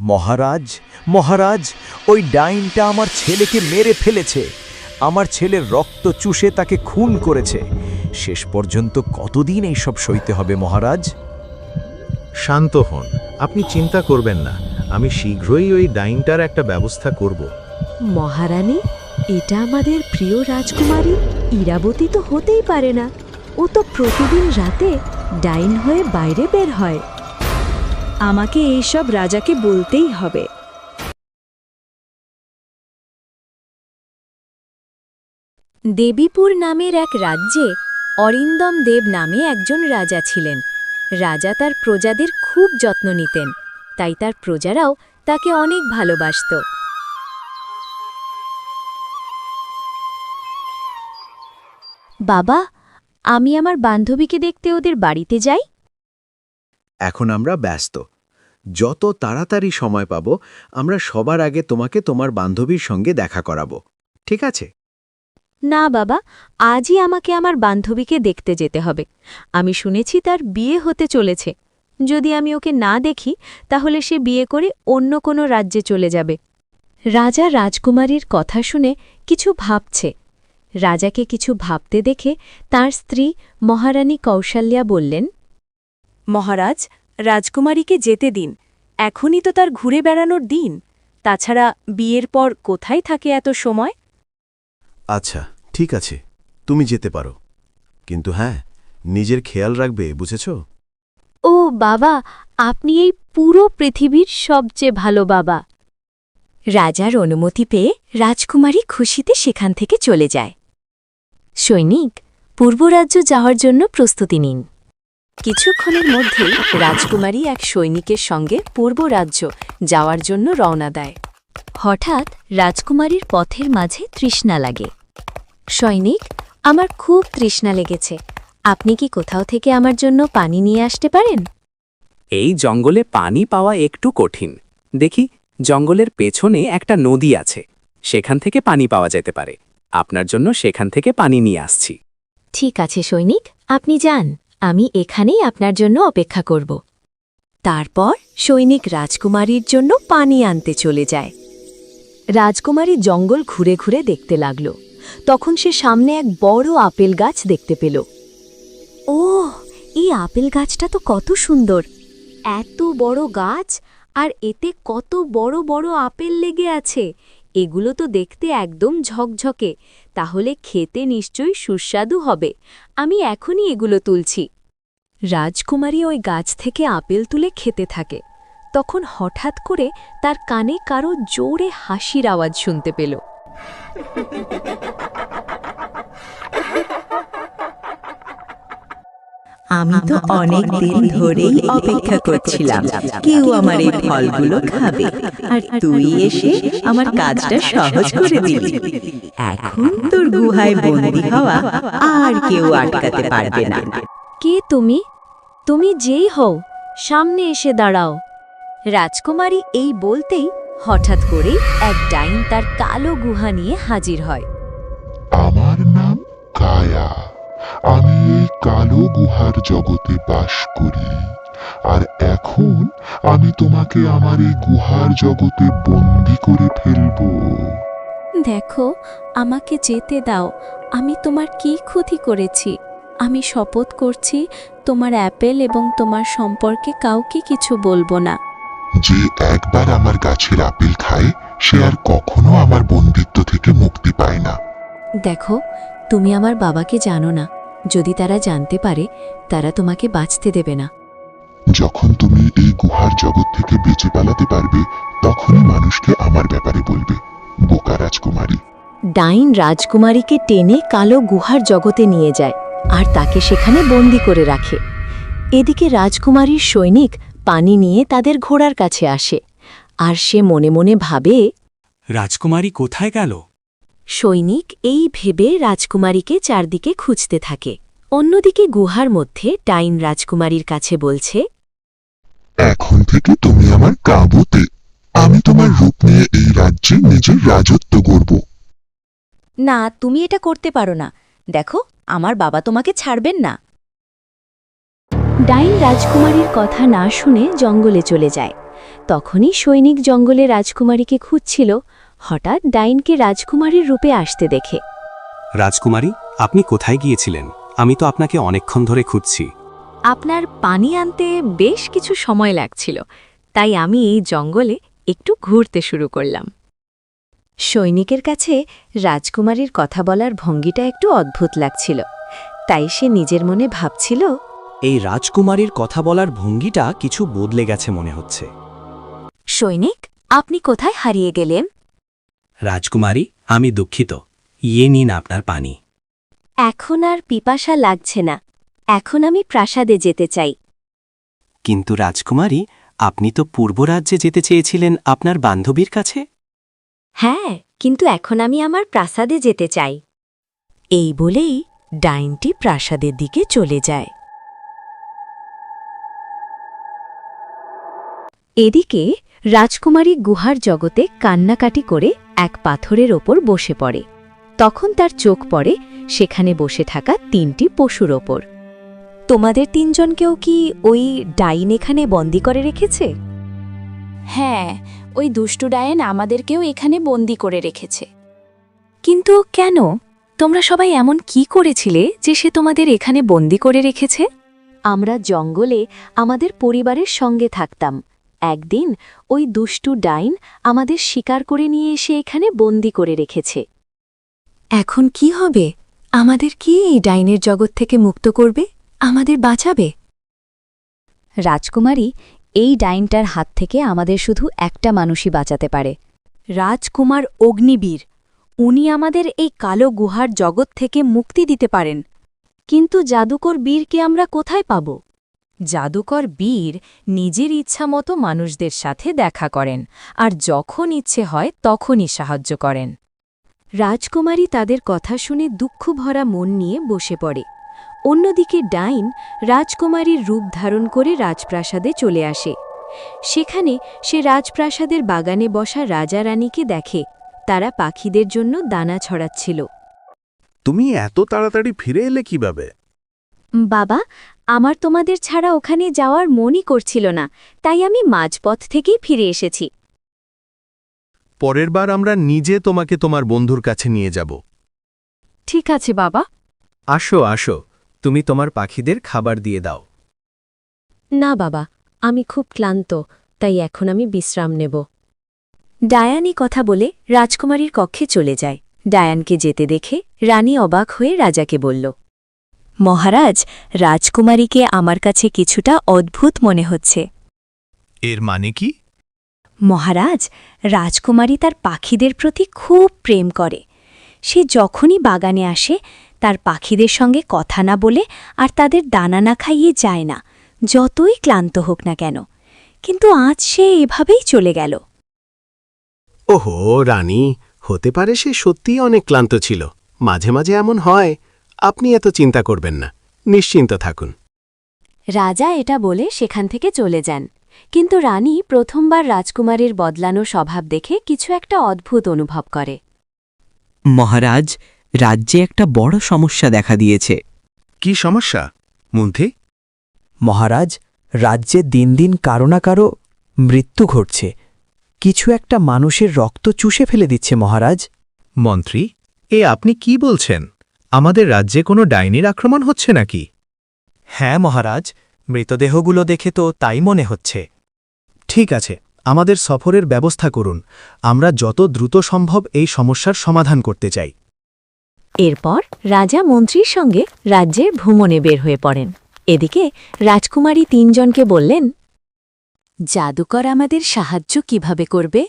মহারাজ মহারাজ ওই ডাইনটা আমার ছেলেকে মেরে ফেলেছে। আমার ছেলের রক্ত চুষে তাকে খুন করেছে। শেষ পর্যন্ত কতদিন এইসব সইতে হবে মহারাজ? শান্ত হন আপনি চিন্তা করবেন না। আমি শীঘ্রই ওই ডাইনটার একটা ব্যবস্থা করব। মহারানী এটা আমাদের প্রিয় রাজকুমারী। ইরাবতী তো হতেই পারে না। ও তো প্রতিদিন রাতে ডাইন হয়ে বাইরে বের হয়। আমাকে এইসব রাজাকে বলতেই হবে। দেবীপুর নামের এক রাজ্যে অরিন্দম দেব নামে একজন রাজা ছিলেন। রাজা তার প্রজাদের খুব যত্ন নিতেন, তাই তার প্রজারাও তাকে অনেক ভালোবাসত। বাবা, আমি আমার বান্ধবীকে দেখতে ওদের বাড়িতে যাই? এখন আমরা ব্যস্ত। যত তাড়াতাড়ি সময় পাব, আমরা সবার আগে তোমাকে তোমার বান্ধবীর সঙ্গে দেখা করাবো। ঠিক আছে? না বাবা, আজই আমাকে আমার বান্ধবীকে দেখতে যেতে হবে। আমি শুনেছি তার বিয়ে হতে চলেছে। যদি আমি ওকে না দেখি, তাহলে সে বিয়ে করে অন্য কোনো রাজ্যে চলে যাবে। রাজা রাজকুমারীর কথা শুনে কিছু ভাবছে। রাজাকে কিছু ভাবতে দেখে তার স্ত্রী মহারানী কৌশল্যা বললেন মহারাজ রাজকুমারীকে যেতে দিন। এখনই তো তার ঘুরে বেড়ানোর দিন। তাছাড়া বিয়ের পর কোথায় থাকে এত সময়? আচ্ছা ঠিক আছে তুমি যেতে পারো। কিন্তু হ্যাঁ নিজের খেয়াল রাখবে বুঝেছ? ও বাবা আপনি এই পুরো পৃথিবীর সবচেয়ে ভালো বাবা। রাজার অনুমতি পেয়ে রাজকুমারী খুশিতে সেখান থেকে চলে যায়। সৈনিক পূর্বরাজ্য যাওয়ার জন্য প্রস্তুতি নিন। কিছুক্ষণের মধ্যেই রাজকুমারী এক সৈনিকের সঙ্গে পূর্ব রাজ্য যাওয়ার জন্য রওনা দেয়। হঠাৎ রাজকুমারীর পথের মাঝে তৃষ্ণা লাগে। সৈনিক আমার খুব তৃষ্ণা লেগেছে। আপনি কি কোথাও থেকে আমার জন্য পানি নিয়ে আসতে পারেন? এই জঙ্গলে পানি পাওয়া একটু কঠিন। দেখি জঙ্গলের পেছনে একটা নদী আছে। সেখান থেকে পানি পাওয়া যেতে পারে। আপনার জন্য সেখান থেকে পানি নিয়ে আসছি। ঠিক আছে সৈনিক আপনি যান। আমি এখানেই আপনার জন্য অপেক্ষা করব। তারপর সৈনিক রাজকুমারীর জন্য পানি আনতে চলে যায়। রাজকুমারী জঙ্গল ঘুরে ঘুরে দেখতে লাগল। তখন সে সামনে এক বড় আপেল গাছ দেখতে পেল। ও এই আপেল গাছটা তো কত সুন্দর! এত বড় গাছ আর এতে কত বড় বড় আপেল লেগে আছে! এগুলো তো দেখতে একদম ঝকঝকে, তাহলে খেতে নিশ্চয়ই সুস্বাদু হবে। আমি এখনই এগুলো তুলছি। রাজকুমারী ওই গাছ থেকে আপেল তুলে খেতে থাকে। তখন হঠাৎ করে তার কানে কারও জোরে হাসির আওয়াজ শুনতে পেল। আমি তো অনেক দিন ধরেই অপেক্ষা করছিলাম। কেউ আমার এই ফলগুলো খাবে। আর তুই এসে আমার কাজটা সহজ করে দিলি। এখন তোর গুহায় বন্দি হওয়া আর কেউ আটকাতে পারবে না। কে তুমি? তুমি যেই হও সামনে এসে দাঁড়াও। রাজকুমারী এই বলতেই হঠাৎ করে এক ডাইন তার কালো গুহা নিয়ে হাজির হয়। আমার নাম কায়া। আমি এই কালো গুহার জগতে বাস করি। আর এখন আমি তোমাকে আমার এই গুহার জগতে বন্দি করে ফেলব। দেখো আমাকে যেতে দাও। আমি তোমার কি ক্ষতি করেছি? আমি শপথ করছি তোমার অ্যাপেল এবং তোমার সম্পর্কে কাউকে কিছু বলব না। যে একবার আমার গাছের আপেল খায় সে আর কখনো আমার বন্দিত্ব থেকে মুক্তি পায় না। দেখো তুমি আমার বাবাকে জানো না। যদি তারা জানতে পারে তারা তোমাকে বাঁচতে দেবে না। যখন তুমি এই গুহার জগৎ থেকে বেঁচে পালাতে পারবে তখনই মানুষকে আমার ব্যাপারে বলবে বোকা রাজকুমারী। ডাইন রাজকুমারীকে টেনে কালো গুহার জগতে নিয়ে যায় আর তাকে সেখানে বন্দি করে রাখে। এদিকে রাজকুমারীর সৈনিক পানি নিয়ে তাদের ঘোড়ার কাছে আসে আর সে মনে মনে ভাবে রাজকুমারী কোথায় গেল? সৈনিক এই ভেবে রাজকুমারীকে চারদিকে খুঁজতে থাকে। অন্যদিকে গুহার মধ্যে ডাইন রাজকুমারীর কাছে বলছে এখন থেকে তুমি আমার কাবুতে। আমি তোমার রূপ নিয়ে এই রাজ্যে নিজের রাজত্ব গড়ব না তুমি এটা করতে পারো না। দেখো আমার বাবা তোমাকে ছাড়বেন না। ডাইন রাজকুমারীর কথা না শুনে জঙ্গলে চলে যায়। তখনই সৈনিক জঙ্গলে রাজকুমারীকে খুঁজছিল। হঠাৎ ডাইনকে রাজকুমারীর রূপে আসতে দেখে। রাজকুমারী আপনি কোথায় গিয়েছিলেন? আমি তো আপনাকে অনেকক্ষণ ধরে খুঁজছি। আপনার পানি আনতে বেশ কিছু সময় লাগছিল তাই আমি এই জঙ্গলে একটু ঘুরতে শুরু করলাম। সৈনিকের কাছে রাজকুমারীর কথা বলার ভঙ্গিটা একটু অদ্ভুত লাগছিল তাই সে নিজের মনে ভাবছিল এই রাজকুমারীর কথা বলার ভঙ্গিটা কিছু বদলে গেছে মনে হচ্ছে। সৈনিক আপনি কোথায় হারিয়ে গেলেন? রাজকুমারী আমি দুঃখিত। ইয়ে নিন আপনার পানি। এখন আর পিপাসা লাগছে না। এখন আমি প্রাসাদে যেতে চাই। কিন্তু রাজকুমারী আপনি তো পূর্ব রাজ্যে যেতে চেয়েছিলেন আপনার বান্ধবীর কাছে? হ্যাঁ কিন্তু এখন আমি আমার প্রাসাদে যেতে চাই। এই বলেই ডাইনটি প্রাসাদের দিকে চলে যায়। এদিকে রাজকুমারী গুহার জগতে কান্নাকাটি করে এক পাথরের ওপর বসে পড়ে। তখন তার চোখ পড়ে সেখানে বসে থাকা তিনটি পশুর ওপর। তোমাদের তিনজনকেও কি ওই ডাইন এখানে বন্দি করে রেখেছে? হ্যাঁ ওই দুষ্টু ডায়েন আমাদেরকেও এখানে বন্দি করে রেখেছে। কিন্তু কেন? তোমরা সবাই এমন কি করেছিলে যে সে তোমাদের এখানে বন্দি করে রেখেছে? আমরা জঙ্গলে আমাদের পরিবারের সঙ্গে থাকতাম। একদিন ওই দুষ্টু ডাইন আমাদের শিকার করে নিয়ে এসে এখানে বন্দি করে রেখেছে। এখন কি হবে? আমাদের কি এই ডাইনের জগৎ থেকে মুক্ত করবে? আমাদের বাঁচাবে? রাজকুমারী এই ডাইনটার হাত থেকে আমাদের শুধু একটা মানুষই বাঁচাতে পারে। রাজকুমার অগ্নিবীর, উনি আমাদের এই কালো গুহার জগৎ থেকে মুক্তি দিতে পারেন। কিন্তু জাদুকর বীরকে আমরা কোথায় পাব? জাদুকর বীর নিজের ইচ্ছামতো মানুষদের সাথে দেখা করেন আর যখন ইচ্ছে হয় তখনই সাহায্য করেন। রাজকুমারী তাদের কথা শুনে দুঃখ ভরা মন নিয়ে বসে পড়ে। অন্যদিকে ডাইন রাজকুমারীর রূপ ধারণ করে রাজপ্রাসাদে চলে আসে। সেখানে সে রাজপ্রাসাদের বাগানে বসা রাজা রানীকে দেখে তারা পাখিদের জন্য দানা ছড়াচ্ছিল। তুমি এত তাড়াতাড়ি ফিরে এলে কীভাবে? বাবা আমার তোমাদের ছাড়া ওখানে যাওয়ার মনই করছিল না তাই আমি মাঝপথ থেকেই ফিরে এসেছি। পরের বার আমরা নিজে তোমাকে তোমার বন্ধুর কাছে নিয়ে যাব। ঠিক আছে বাবা। আসো আসো তুমি তোমার পাখিদের খাবার দিয়ে দাও। না বাবা আমি খুব ক্লান্ত তাই এখন আমি বিশ্রাম নেব। ডায়ানি কথা বলে রাজকুমারীর কক্ষে চলে যায়। ডায়ানকে যেতে দেখে রানী অবাক হয়ে রাজাকে বলল মহারাজ রাজকুমারীকে আমার কাছে কিছুটা অদ্ভুত মনে হচ্ছে। এর মানে কি? মহারাজ রাজকুমারী তার পাখিদের প্রতি খুব প্রেম করে। সে যখনই বাগানে আসে তার পাখিদের সঙ্গে কথা না বলে আর তাদের দানা না খাইয়ে যায় না যতই ক্লান্ত হোক না কেন। কিন্তু আজ সে এভাবেই চলে গেল। ওহো রানী হতে পারে সে সত্যিই অনেক ক্লান্ত ছিল। মাঝে মাঝে এমন হয় আপনি এত চিন্তা করবেন না নিশ্চিন্ত থাকুন। রাজা এটা বলে সেখান থেকে চলে যান। কিন্তু রানী প্রথমবার রাজকুমারীর বদলানো স্বভাব দেখে কিছু একটা অদ্ভুত অনুভব করে। মহারাজ রাজ্যে একটা বড় সমস্যা দেখা দিয়েছে। কি সমস্যা মন্ত্রী মহারাজ রাজ্যে দিন দিন কারও না কারও মৃত্যু ঘটছে। কিছু একটা মানুষের রক্ত চুষে ফেলে দিচ্ছে মহারাজ। মন্ত্রী এ আপনি কি বলছেন? আমাদের রাজ্যে কোনো ডাইনির আক্রমণ হচ্ছে নাকি? হ্যাঁ মহারাজ। মৃতদেহগুলো দেখে তো তাই মনে হচ্ছে। ঠিক আছে আমাদের সফরের ব্যবস্থা করুন। আমরা যত দ্রুত সম্ভব এই সমস্যার সমাধান করতে চাই। এরপর রাজা মন্ত্রীর সঙ্গে রাজ্যের ভ্রমণে বের হয়ে পড়েন। এদিকে রাজকুমারী তিনজনকে বললেন জাদুকর আমাদের সাহায্য কীভাবে করবে?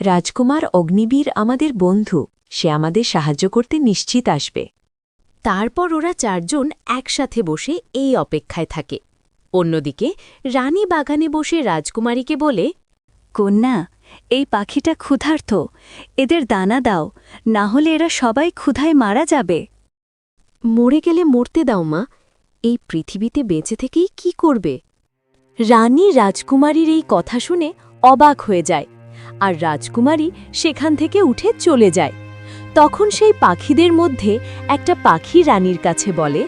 রাজকুমার অগ্নিবীর আমাদের বন্ধু। সে আমাদের সাহায্য করতে নিশ্চিত আসবে। তারপর ওরা চারজন একসাথে বসে এই অপেক্ষায় থাকে। অন্যদিকে রানী বাগানে বসে রাজকুমারীকে বলে কন্যা এই পাখিটা ক্ষুধার্ত। এদের দানা দাও না হলে এরা সবাই ক্ষুধায় মারা যাবে। মরে গেলে মরতে দাও মা। এই পৃথিবীতে বেঁচে থেকেই কি করবে? রানী রাজকুমারীর এই কথা শুনে অবাক হয়ে যায় আর রাজকুমারী সেখান থেকে উঠে চলে যায়। তখন সেই পাখিদের মধ্যে একটা পাখি রানীর কাছে বলে,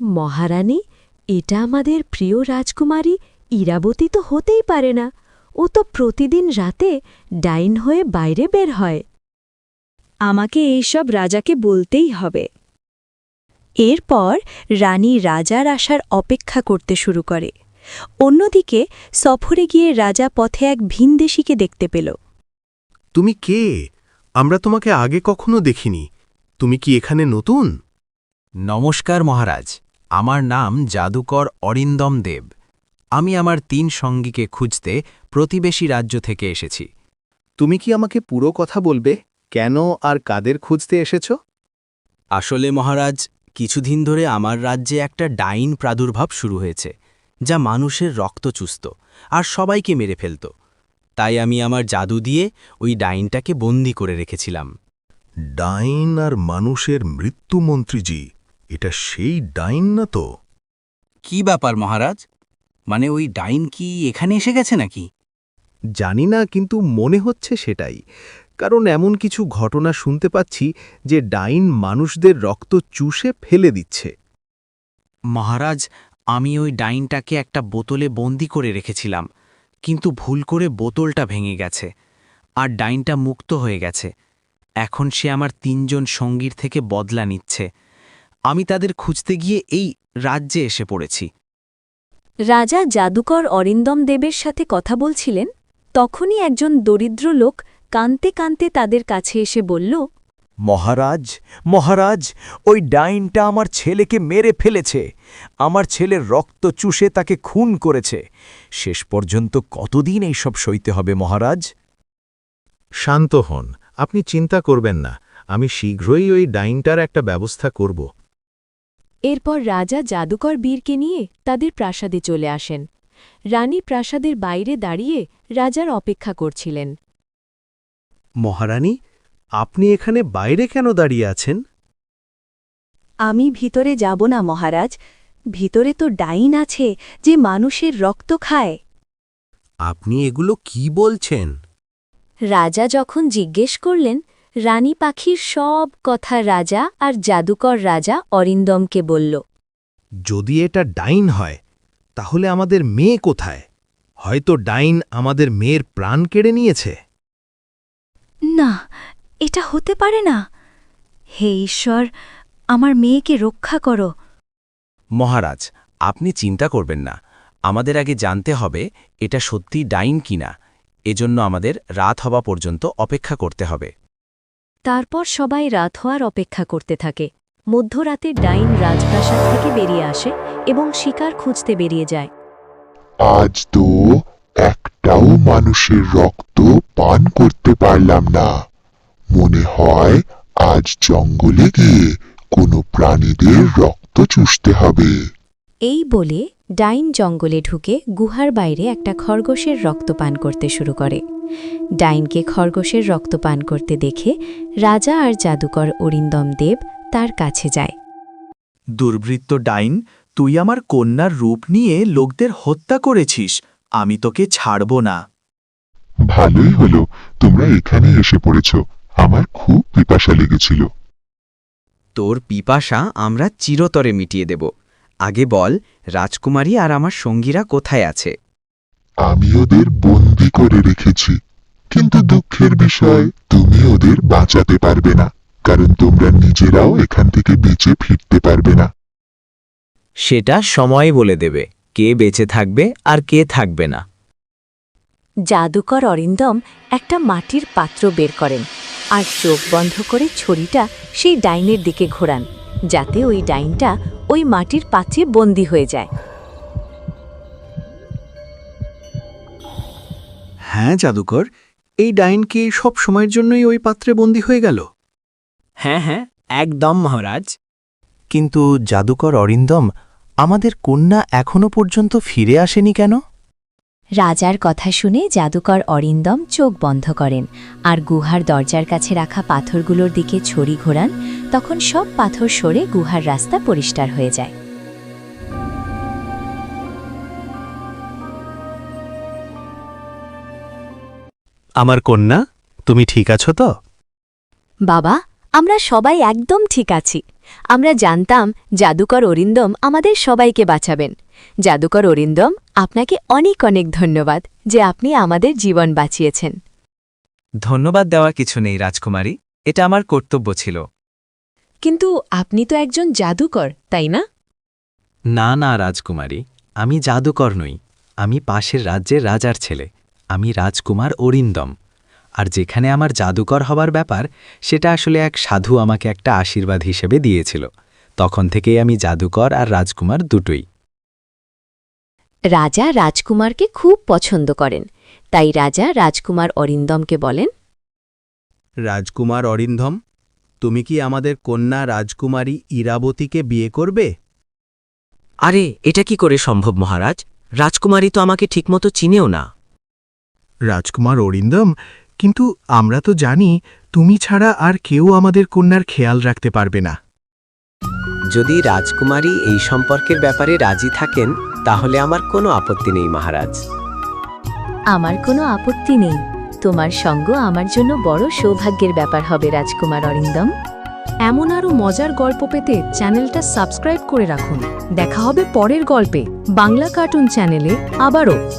মহারানী, এটা আমাদের প্রিয় রাজকুমারী, ইরাবতী তো হতেই পারে না। ও তো প্রতিদিন রাতে ডাইন হয়ে বাইরে বের হয়। আমাকে এইসব রাজাকে বলতেই হবে। এরপর রানী রাজার আসার অপেক্ষা করতে শুরু করে। অন্যদিকে সফরে গিয়ে রাজা পথে এক ভিনদেশিকে দেখতে পেল। তুমি কে? আমরা তোমাকে আগে কখনো দেখিনি। তুমি কি এখানে নতুন? নমস্কার মহারাজ আমার নাম জাদুকর অরিন্দম দেব। আমি আমার তিন সঙ্গীকে খুঁজতে প্রতিবেশী রাজ্য থেকে এসেছি। তুমি কি আমাকে পুরো কথা বলবে? কেন আর কাদের খুঁজতে এসেছ? আসলে মহারাজ কিছুদিন ধরে আমার রাজ্যে একটা ডাইন প্রাদুর্ভাব শুরু হয়েছে যা মানুষের রক্ত চুস্ত আর সবাইকে মেরে ফেলত। তাই আমি আমার জাদু দিয়ে ওই ডাইনটাকে বন্দি করে রেখেছিলাম। ডাইন আর মানুষের মৃত্যুমন্ত্রীজি এটা সেই ডাইন না তো? কি ব্যাপার মহারাজ? মানে ওই ডাইন কি এখানে এসে গেছে নাকি? জানি না কিন্তু মনে হচ্ছে সেটাই। কারণ এমন কিছু ঘটনা শুনতে পাচ্ছি যে ডাইন মানুষদের রক্ত চুষে ফেলে দিচ্ছে। মহারাজ আমি ওই ডাইনটাকে একটা বোতলে বন্দি করে রেখেছিলাম। কিন্তু ভুল করে বোতলটা ভেঙে গেছে আর ডাইনটা মুক্ত হয়ে গেছে। এখন সে আমার তিনজন সঙ্গীর থেকে বদলা নিচ্ছে। আমি তাদের খুঁজতে গিয়ে এই রাজ্যে এসে পড়েছি। রাজা জাদুকর অরিন্দম দেবের সাথে কথা বলছিলেন, তখনই একজন দরিদ্র লোক কানতে কানতে তাদের কাছে এসে বলল মহারাজ মহারাজ ওই ডাইনটা আমার ছেলেকে মেরে ফেলেছে। আমার ছেলের রক্ত চুষে তাকে খুন করেছে। শেষ পর্যন্ত কতদিন এইসব সইতে হবে মহারাজ? শান্ত হন আপনি চিন্তা করবেন না আমি শীঘ্রই ওই ডাইনটার একটা ব্যবস্থা করব। এরপর রাজা জাদুকর বীরকে নিয়ে তাদের প্রাসাদে চলে আসেন। রানী প্রাসাদের বাইরে দাঁড়িয়ে রাজার অপেক্ষা করছিলেন। মহারানী আপনি এখানে বাইরে কেন দাঁড়িয়ে আছেন? আমি ভিতরে যাব না মহারাজ। ভিতরে তো ডাইন আছে যে মানুষের রক্ত খায়। আপনি এগুলো কি বলছেন? রাজা যখন জিজ্ঞেস করলেন রানী পাখির সব কথা রাজা আর জাদুকর রাজা অরিন্দমকে বলল যদি এটা ডাইন হয় তাহলে আমাদের মেয়ে কোথায়? হয়তো ডাইন আমাদের মেয়ের প্রাণ কেড়ে নিয়েছে। না এটা হতে পারে না। হে ঈশ্বর আমার মেয়েকে রক্ষা করো। মহারাজ আপনি চিন্তা করবেন না। আমাদের আগে জানতে হবে এটা সত্যি ডাইন কিনা। এজন্য আমাদের রাত হওয়া পর্যন্ত অপেক্ষা করতে হবে। তারপর সবাই রাত হওয়ার অপেক্ষা করতে থাকে। মধ্যরাতে ডাইন রাজপ্রাসাদ থেকে বেরিয়ে আসে এবং শিকার খুঁজতে বেরিয়ে যায়। আজ তো একটাও মানুষের রক্ত পান করতে পারলাম না। মনে হয় আজ জঙ্গলে গিয়ে কোনো প্রাণীদের রক্ত চুষতে হবে। এই বলে ডাইন জঙ্গলে ঢুকে গুহার বাইরে একটা খরগোশের রক্ত পান করতে শুরু করে। ডাইনকে খরগোশের রক্ত পান করতে দেখে রাজা আর জাদুকর অরিন্দম দেব তার কাছে যায়। দুর্বৃত্ত ডাইন তুই আমার কন্যার রূপ নিয়ে লোকদের হত্যা করেছিস আমি তোকে ছাড়ব না। ভালোই হলো তোমরা এখানে এসে পড়েছ। আমার খুব পিপাসা লেগেছিল। তোর পিপাসা আমরা চিরতরে মিটিয়ে দেব। আগে বল রাজকুমারী আর আমার সঙ্গীরা কোথায় আছে? আমি ওদের বন্দি করে রেখেছি। কিন্তু দুঃখের বিষয় তুমি ওদের বাঁচাতে পারবে না। কারণ তোমরা নিজেরাও এখান থেকে বেঁচে ফিরতে পারবে না। সেটা সময় বলে দেবে কে বেঁচে থাকবে আর কে থাকবে না। জাদুকর অরিন্দম একটা মাটির পাত্র বের করেন আর চোখ বন্ধ করে ছড়িটা সেই ডাইনের দিকে ঘোরান যাতে ওই ডাইনটা ওই মাটির পাত্রে বন্দী হয়ে যায়। হ্যাঁ জাদুকর এই ডাইন কি সব সময়ের জন্যই ওই পাত্রে বন্দী হয়ে গেল? হ্যাঁ হ্যাঁ একদম মহারাজ। কিন্তু জাদুকর অরিন্দম আমাদের কন্যা এখনও পর্যন্ত ফিরে আসেনি কেন? রাজার কথা শুনে জাদুকর অরিন্দম চোখ বন্ধ করেন আর গুহার দরজার কাছে রাখা পাথরগুলোর দিকে ছড়ি ঘোরান তখন সব পাথর সরে গুহার রাস্তা পরিষ্কার হয়ে যায়। আমার কন্যা তুমি ঠিক আছো তো? বাবা আমরা সবাই একদম ঠিক আছি। আমরা জানতাম জাদুকর অরিন্দম আমাদের সবাইকে বাঁচাবেন। জাদুকর অরিন্দম আপনাকে অনেক অনেক ধন্যবাদ যে আপনি আমাদের জীবন বাঁচিয়েছেন। ধন্যবাদ দেওয়া কিছু নেই রাজকুমারী। এটা আমার কর্তব্য ছিল। কিন্তু আপনি তো একজন জাদুকর তাই না? না না রাজকুমারী। আমি জাদুকর নই। আমি পাশের রাজ্যের রাজার ছেলে। আমি রাজকুমার অরিন্দম। আর যেখানে আমার জাদুকর হবার ব্যাপার সেটা আসলে এক সাধু আমাকে একটা আশীর্বাদ হিসেবে দিয়েছিল। তখন থেকেই আমি জাদুকর আর রাজকুমার দুটোই। রাজা রাজকুমারকে খুব পছন্দ করেন। তাই রাজা রাজকুমার অরিন্দমকে বলেন রাজকুমার অরিন্দম তুমি কি আমাদের কন্যা রাজকুমারী ইরাবতীকে বিয়ে করবে? আরে এটা কি করে সম্ভব মহারাজ? রাজকুমারী তো আমাকে ঠিকমতো চিনেও না। রাজকুমার অরিন্দম কিন্তু আমরা তো জানি তুমি ছাড়া আর কেউ আমাদের কন্যার খেয়াল রাখতে পারবে না। যদি রাজকুমারী এই সম্পর্কের ব্যাপারে রাজি থাকেন তাহলে আমার কোনো আপত্তি নেই, মহারাজ। আমার কোনো আপত্তি নেই। তোমার সঙ্গ আমার জন্য বড় সৌভাগ্যের ব্যাপার হবে, রাজকুমার অরিন্দম। এমন আরও মজার গল্প পেতে চ্যানেলটা সাবস্ক্রাইব করে রাখুন। দেখা হবে পরের গল্পে। বাংলা কার্টুন চ্যানেলে আবারও।